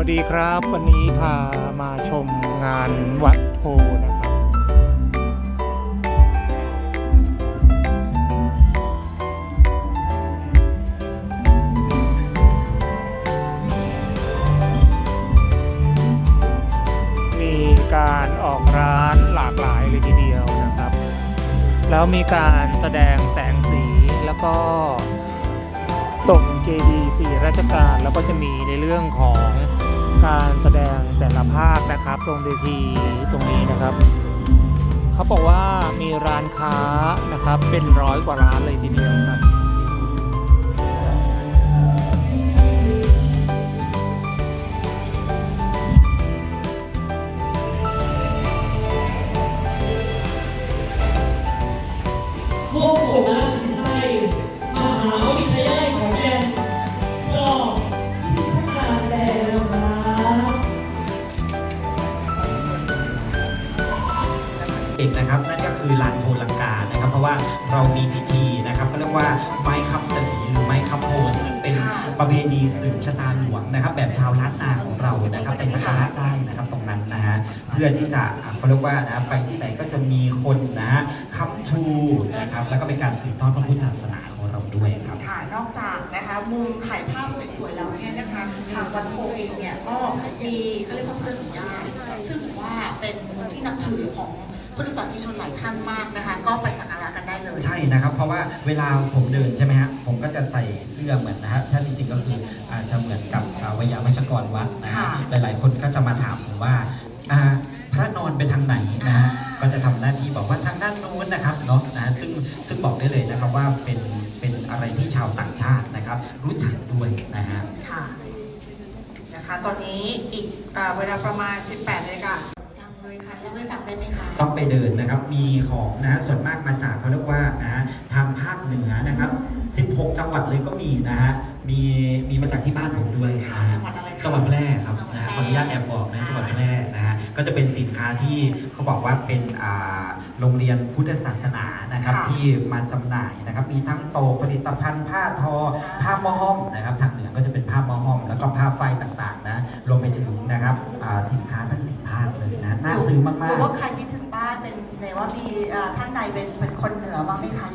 วัสดีครับ วันนี้พามาชมงานวัดโพนะครับ มีการออกร้านหลากหลายเลยทีเดียวนะครับ แล้วมีการแสดงแสงสีแล้วก็ตรงเจดีสี่ราชการแล้วก็จะมีในเรื่องของ การแสดงแต่ละภาคนะครับ ตรงเวทีตรงนี้นะครับ เขาบอกว่ามีร้านค้านะครับเป็นร้อยกว่าร้านเลยทีเดียวครับ เอกนะครับ นั่นก็คือลานโพลังกานะครับ เพราะว่าเรามีพิธีนะครับเขาเรียกว่าไม้คับสนีหรือไม้คับโพซึ่งเป็นประเพณีสืบชะตาหลวงนะครับ แบบชาวล้านนาของเรานะครับไปสักการะได้นะครับตรงนั้นนะฮะเพื่อที่จะอะเขาเรียกว่านะไปที่ไหนก็จะมีคนนะค้ำชูนะครับ แล้วก็เป็นการสืบทอดพระพุทธศาสนาของเราด้วยครับค่ะนอกจากนะคะมุมถ่ายภาพสวยๆแล้วเนี่ยนะคะทางวัดโพเองเนี่ยก็มีเขาเรียกว่าพุทธสัญญาณซึ่งถือว่าเป็นที่นับถือของ พุทธศาสนิกชนหลายท่านมากนะคะ ก็ไปสักการะกันได้เลย ใช่นะครับ เพราะว่าเวลาผมเดินใช่ไหมฮะผมก็จะใส่เสื้อเหมือนนะฮะถ้าจริงๆก็คืออาจจะเหมือนกับอ่าวิยาวัชกรวัดนะฮะค่ะหลายๆ คนก็จะมาถามผมว่าอ่าพระนอนไปทางไหนนะฮะก็จะทำหน้าที่บอกว่าทางด้านโน้นนะครับเนาะนะซึ่งซึ่งบอกได้เลยนะครับว่าเป็นเป็นอะไรที่ชาวต่างชาตินะครับ รู้จักด้วยนะฮะค่ะนะคะตอนนี้อีกเอ่อเวลาประมาณ 18นาฬิกายังเลยค่ะ เล่าให้ฟังได้ไหมคะ ต้องไปเดินนะครับ มีของนะส่วนมากมาจากเขาเรียกว่านะทางภาคเหนือนะครับ 16 จังหวัดเลยก็มีนะฮะ มีมีมาจากที่บ้านผมด้วยนะฮะจังหวัดอะไรคะจังหวัดแพร่ครับจังหวัดนะฮะแพร่ขออนุญาตแอบบอกนะจังหวัดแพร่นะฮะ ก็จะเป็นสินค้าที่เขาบอกว่าเป็นอ่าโรงเรียนพุทธศาสนานะครับค่ะ ที่มาจำหน่ายนะครับ มีทั้งโตผลิตภัณฑ์ผ้าทอ ผ้าหมอห้อมนะครับ ทางเหนือก็จะเป็นผ้าหมอห้อม แล้วก็ผ้าไฟต่างๆนะ รวมไปถึงนะครับอ่าสินค้าทั้งสิบภาคเลยนะ น่าซื้อมากหรือๆว่าใครที่ถึงบ้านเป็นในว่ามีท่านใดเป็นเป็นคนเหนือบ้างไหมคะ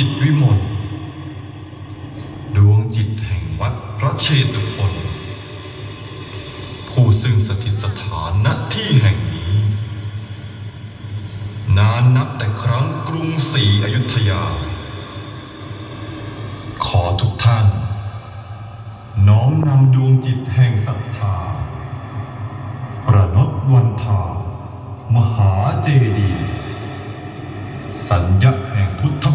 จิตวิมลดวงจิตแห่งวัดพรัเชตุพนผู้ซึ่งสถิตสถานณที่แห่งนี้ นานนับแต่ครั้งกรุงศรีอยุธยา ขอทุกท่าน น้อมนำดวงจิตแห่งศรัทธา ประนตวันทามหาเจดียสัญญาแห่งพุทธ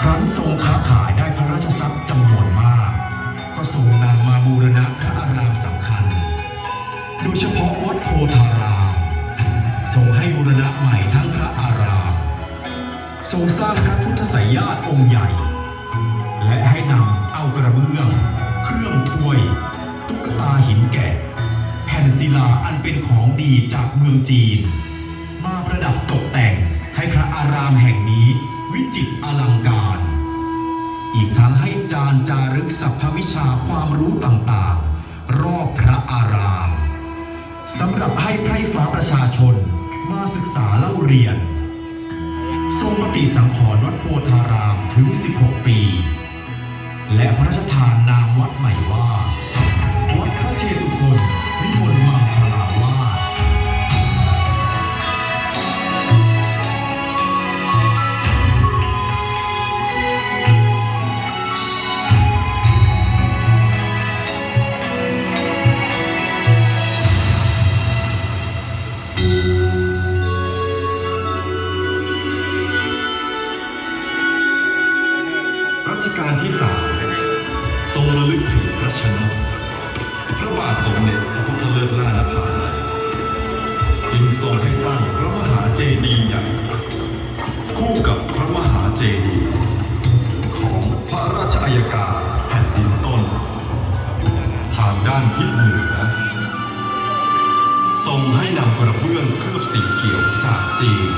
ครั้นทรงค้าขายได้พระราชทรัพย์จำนวนมาก ก็ทรงนำมาบูรณะพระอารามสำคัญ โดยเฉพาะวัดโพธาราม ทรงให้บูรณะใหม่ทั้งพระอาราม ทรงสร้างพระพุทธไสยญาติองค์ใหญ่ และให้นำเอากระเบื้อง เครื่องถ้วย ตุ๊กตาหินแกะ แผ่นศิลาอันเป็นของดีจากเมืองจีน มาประดับตกแต่งให้พระอารามแห่งนี้ วิจิตรอลังการ อีกทั้งให้จานจารึกสรรพวิชาความรู้ต่างๆ รอบพระอารามสำหรับให้ไพร่ฟ้าประชาชนมาศึกษาเล่าเรียน ทรงปฏิสังขรณ์วัดโพธารามถึง 16 ปี และพระราชทานนามวัดใหม่ว่า คู่กับพระมหาเจดีย์ของพระราชอัยการแผ่นดินต้น ทางด้านทิศเหนือ ทรงให้นำกระเบื้องเคลือบสีเขียวจากจีน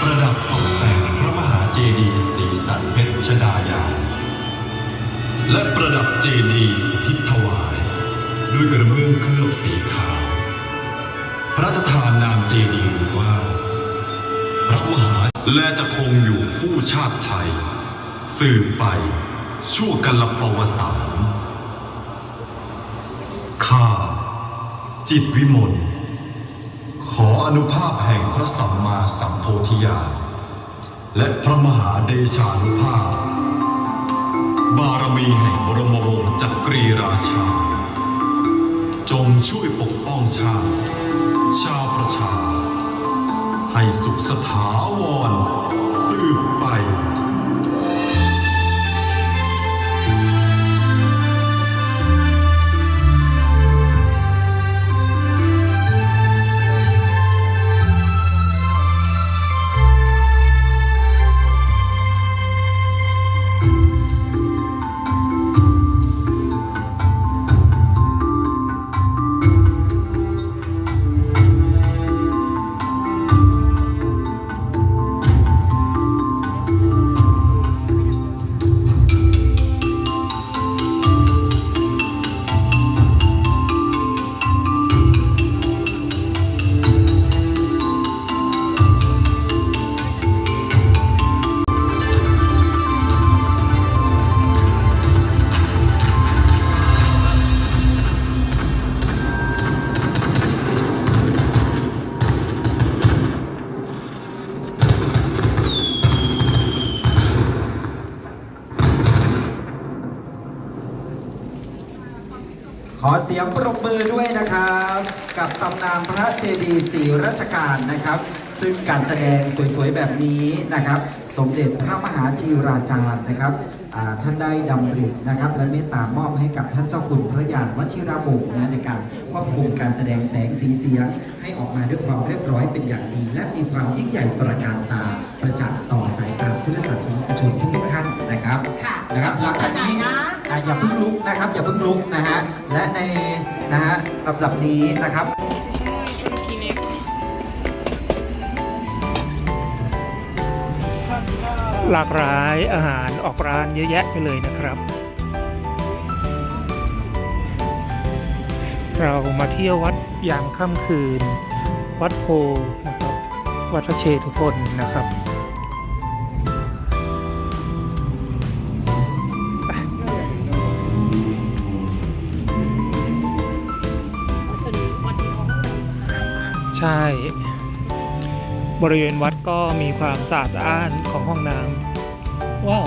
ประดับตกแต่งพระมหาเจดีย์สีสันเพชรชดายาและประดับเจดีย์ทิศถวาย ด้วยกระเบื้องเคลือบสีขาว พระราชทานนามเจดีย์ว่า พระมหาและจะคงอยู่คู่ชาติไทย สืบไปชั่วกัลปวสานข้า จิตวิมลขออนุภาพแห่งพระสัมมาสัมโพธิญาณและพระมหาเดชานุภาพ บารมีแห่งบรมวงศ์จักรีราชา จงช่วยปกป้องชาติชาวประชา ให้สุขสถาวรสืบไป นะครับ กับตำนานพระเจดีย์ศรีรัชกาลนะครับ ซึ่งการแสดงสวยๆแบบนี้นะครับ สมเด็จพระมหาจีราจารย์นะครับท่านได้ดำรินะครับ และเมตตามอบให้กับท่านเจ้าคุณพระยานวชิระวงศ์นะในการควบคุมการแสดงแสงสีเสียง ให้ออกมาด้วยความเรียบร้อยเป็นอย่างดี และมีความยิ่งใหญ่ตระการตาประจักษ์ต่อ ลุกนะครับอย่าเพิ่งลุกนะฮะและในนะฮะลำดับนี้นะครับหลากหลายอาหารออกร้านเยอะแยะไปเลยนะครับ เรามาเที่ยววัดยามค่ำคืน วัดโพนะครับ วัดพระเชตุพนนะครับ ใช่ บริเวณวัดก็มีความสะอาดสะอ้านของห้องน้ำว้าว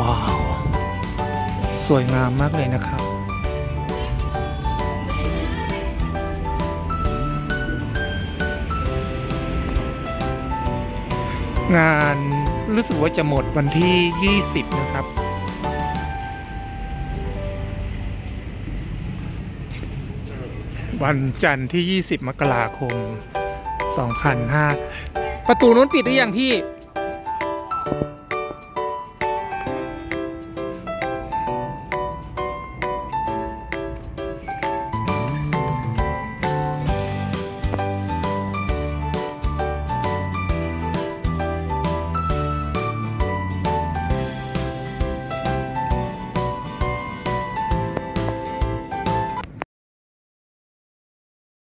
ว้าว สวยงามมากเลยนะครับ งาน รู้สึกว่าจะหมดวันที่ 20 นะครับ วันจันทร์ที่ 20 มกราคม2005ประตูนู้นปิดหรือยังพี่